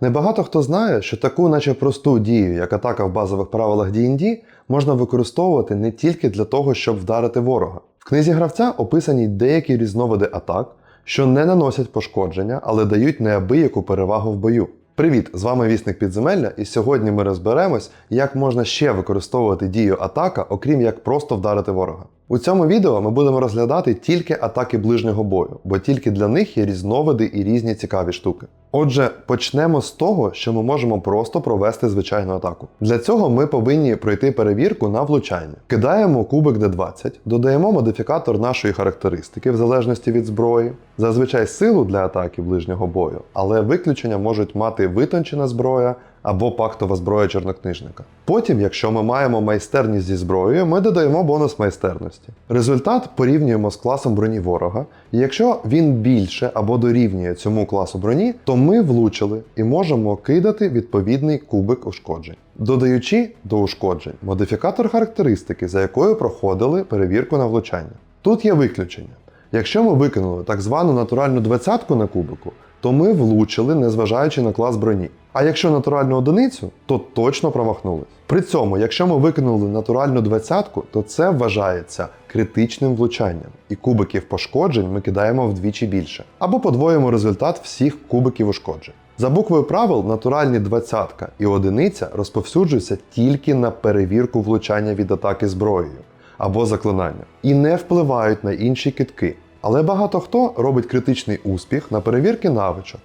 Небагато хто знає, що таку, наче просту дію, як атака в базових правилах D&D, можна використовувати не тільки для того, щоб вдарити ворога. В книзі гравця описані деякі різновиди атак, що не наносять пошкодження, але дають неабияку перевагу в бою. Привіт! З вами Вісник Підземелля, і сьогодні ми розберемось, як можна ще використовувати дію атака, окрім як просто вдарити ворога. У цьому відео ми будемо розглядати тільки атаки ближнього бою, бо тільки для них є різновиди і різні цікаві штуки. Отже, почнемо з того, що ми можемо просто провести звичайну атаку. Для цього ми повинні пройти перевірку на влучання. Кидаємо кубик D20, додаємо модифікатор нашої характеристики в залежності від зброї, зазвичай силу для атаки ближнього бою, але виключення можуть мати витончена зброя або пактова зброя чорнокнижника. Потім, якщо ми маємо майстерність зі зброєю, ми додаємо бонус майстерності. Результат порівнюємо з класом броні ворога, і якщо він більше або дорівнює цьому класу броні, то ми влучили і можемо кидати відповідний кубик ушкоджень. Додаючи до ушкоджень модифікатор характеристики, за якою проходили перевірку на влучання. Тут є виключення. Якщо ми викинули так звану натуральну двадцятку на кубику, то ми влучили, незважаючи на клас броні. А якщо натуральну одиницю, то точно промахнулись. При цьому, якщо ми викинули натуральну двадцятку, то це вважається критичним влучанням, і кубиків пошкоджень ми кидаємо вдвічі більше, або подвоїмо результат всіх кубиків ушкоджень. За буквою правил, натуральні двадцятка і одиниця розповсюджуються тільки на перевірку влучання від атаки зброєю або заклинання і не впливають на інші китки. Але багато хто робить критичний успіх на перевірки навичок,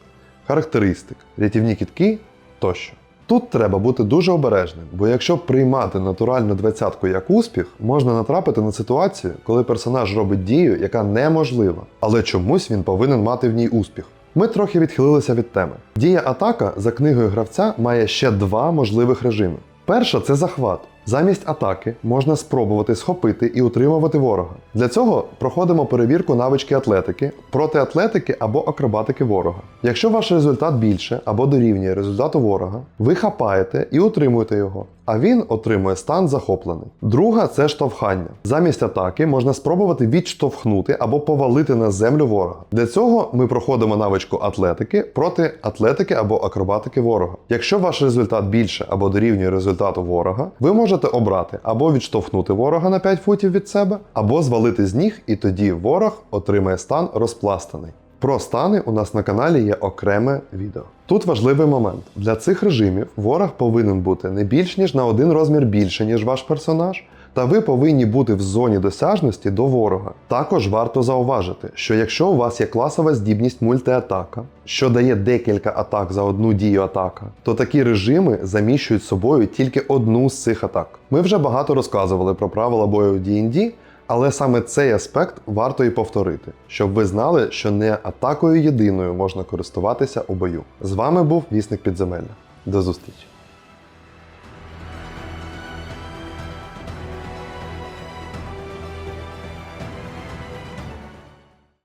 характеристик, рятівні кітки тощо. Тут треба бути дуже обережним, бо якщо приймати натуральну двадцятку як успіх, можна натрапити на ситуацію, коли персонаж робить дію, яка неможлива, але чомусь він повинен мати в ній успіх. Ми трохи відхилилися від теми. Дія атака за книгою гравця має ще два можливих режими. Перша це захват. Замість атаки можна спробувати схопити і утримувати ворога. Для цього проходимо перевірку навички атлетики проти атлетики або акробатики ворога. Якщо ваш результат більше або дорівнює результату ворога, ви хапаєте і утримуєте його, а він отримує стан захоплений. Друга це штовхання. Замість атаки можна спробувати відштовхнути або повалити на землю ворога. Для цього ми проходимо навичку атлетики проти атлетики або акробатики ворога. Якщо ваш результат більше або дорівнює результату ворога, ви можете обрати або відштовхнути ворога на 5 футів від себе, або звалити з ніг, і тоді ворог отримає стан розпластаний. Про стани у нас на каналі є окреме відео. Тут важливий момент: для цих режимів ворог повинен бути не більш ніж на один розмір більше, ніж ваш персонаж, та ви повинні бути в зоні досяжності до ворога. Також варто зауважити, що якщо у вас є класова здібність мультиатака, що дає декілька атак за одну дію атака, то такі режими заміщують собою тільки одну з цих атак. Ми вже багато розказували про правила бою D&D, але саме цей аспект варто і повторити, щоб ви знали, що не атакою єдиною можна користуватися у бою. З вами був Вісник Підземелля. До зустрічі!